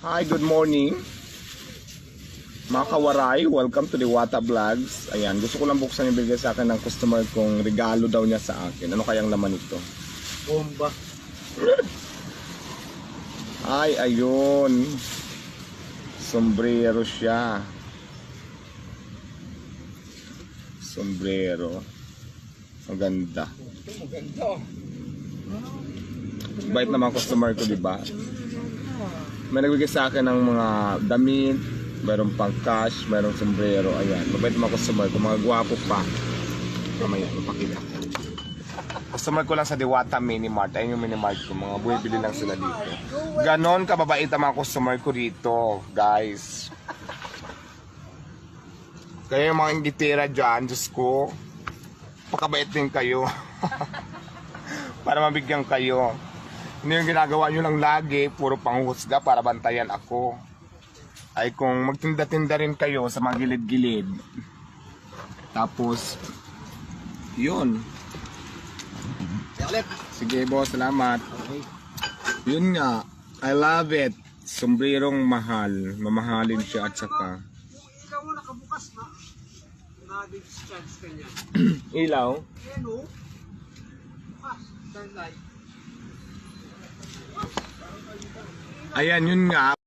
Hi, good morning. Mga kawaray, welcome to the Wata Vlogs. Ayan, gusto ko lang buksan yung bigay sa akin ng customer kong regalo daw niya sa akin. Ano kayang laman ito? Bomba. Ay, ayun. Sombrero siya. Sombrero. Maganda. Maganda. Bait naman customer ko, di ba? May nagbigay sa akin ng mga damit, mayroong pang cash, mayroong sombrero, ayan. Mabait naman customer ko, mga gwapo pa. Mamaya, mapakita. Customer ko lang sa Diwata Mini Mart. Ayun yung mini mart ko. Mga buwibili lang sila dito. Ganon kababait ang mga customer ko dito, guys. Kaya yung mga ingitira dyan, Diyos ko, pakabait din kayo. para mabigyan kayo. Hindi yung ginagawa nyo lang lagi, puro panghusga para bantayan ako. Ay kung magtinda-tinda rin kayo sa mga gilid-gilid. Tapos, yun. Sige boss, salamat. Okay. Yun nga, I love it. Sombrerong mahal. Mamahalin siya at saka. Ikaw mo nakabukas na. Na-discharge ka niya. Ilaw? Ayan o. Bukas. Turn Ayan, yun nga.